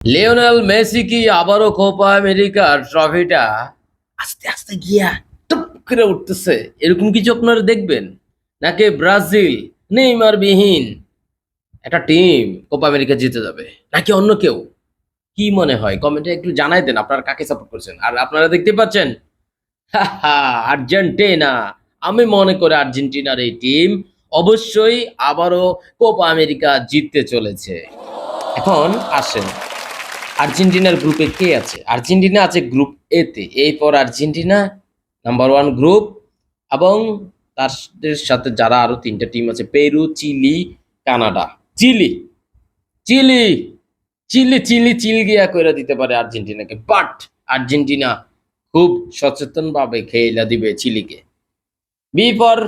Lionel Messi কি আবারও Copa আমেরিকার ট্রফিটা? আস্তে আস্তে গিয়া। টুপ করে উঠতেছে। এরকম কিছু আপনারা দেখবেন? নাকি ব্রাজিল? নেইমার বিহীন একটা টিম কোপা আমেরিকা জিতে যাবে। নাকি অন্য কেউ? কি মনে হয়? কমেন্টে একটু জানাই দেন আপনারা কাকে সাপোর্ট করছেন। আর আপনারা দেখতে পাচ্ছেন আর্জেন্টিনা। আমি মনে করি আর্জেন্টিনার এই টিম অবশ্যই আবারও কোপা আমেরিকা জিততে চলেছে। এখন আসেন। আর্জেন্টিনার গ্রুপে কে আছে? আর্জেন্টিনা আছে গ্রুপ এ তে। এই পর আর্জেন্টিনা নাম্বার ওয়ান গ্রুপ এবং তাদের সাথে যারা আরও তিনটা টিম আছে, Peru, Chile, Canada. Chile Chile Chile Chile চিলগিয়া করে দিতে পারে আর্জেন্টিনাকে। বাট আর্জেন্টিনা খুব সচেতন ভাবে খেলা দিবে চিলিকে। B for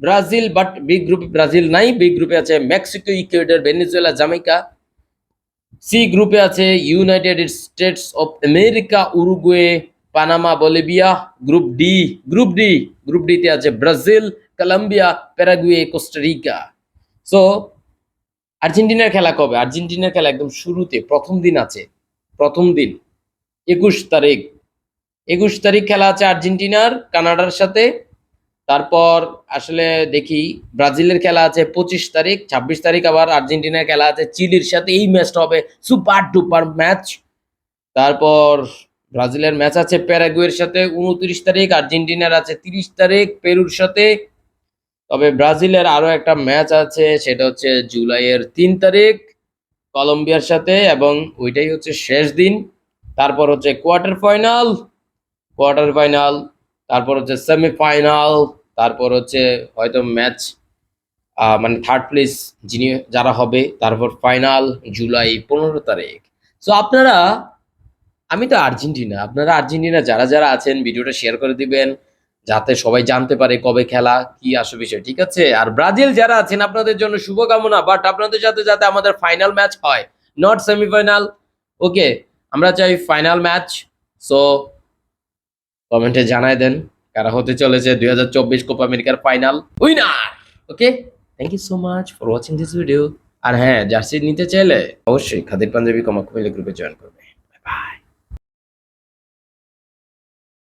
Brazil but B গ্রুপে ব্রাজিল নাই। বি গ্রুপে আছে Mexico Ecuador Venezuela Jamaica C গ্রুপে আছে United States of America Uruguay Panama Bolivia group D group D group D তে আছে Brazil Colombia Paraguay Costa Rica so আর্জেন্টিনার খেলা কবে? আর্জেন্টিনার খেলা একদম শুরুতে, প্রথম দিন আছে, প্রথম দিন, একুশ তারিখ। একুশ তারিখ খেলা আছে আর্জেন্টিনার, কানাডার সাথে তারপর আসলে দেখি ব্রাজিলের খেলা আছে পঁচিশ তারিখ, ছাব্বিশ তারিখ আবার আর্জেন্টিনার খেলা আছে চিলির সাথে এই ম্যাচটা হবে সুপার ডুপার ম্যাচ। তারপর ব্রাজিলের ম্যাচ আছে প্যারাগুয়ের সাথে উনত্রিশ তারিখ, আর্জেন্টিনার আছে তিরিশ তারিখ, পেরুর সাথে। তবে ব্রাজিলের আরও একটা ম্যাচ আছে, সেটা হচ্ছে জুলাইয়ের তিন তারিখ কলম্বিয়ার সাথে এবং ওইটাই হচ্ছে শেষ দিন। তারপর হচ্ছে কোয়ার্টার ফাইনাল। কোয়ার্টার ফাইনাল তারপর হচ্ছে সেমিফাইনাল তারপর হচ্ছে হয়তো ম্যাচ মানে থার্ড প্লেস যিনি যারা হবে, তারপর ফাইনাল জুলাই পনেরো তারিখ। সো আপনারা, আমি তো আর্জেন্টিনা, আপনারা আর্জেন্টিনা যারা যারা আছেন, ভিডিওটা শেয়ার করে দিবেন, যাতে সবাই জানতে পারে কবে খেলা, কি আসে বিষয়, ঠিক আছে? আর ব্রাজিল যারা আছেন, আপনাদের জন্য শুভকামনা বাট আপনাদের সাথে যাতে আমাদের ফাইনাল ম্যাচ হয় নট সেমিফাইনাল ওকে আমরা চাই ফাইনাল ম্যাচ সো কমেন্টে জানাই দেন কারা হতে চলেছে দুই হাজার চব্বিশ কোপ আমেরিকার final winner. Okay? Thank you so much for watching this video আর হ্যাঁ জার্সি নিতে চাইলে অবশ্যই খাদির পাঞ্জাবি কমা কমিলে গ্রুপে জয়েন করবে।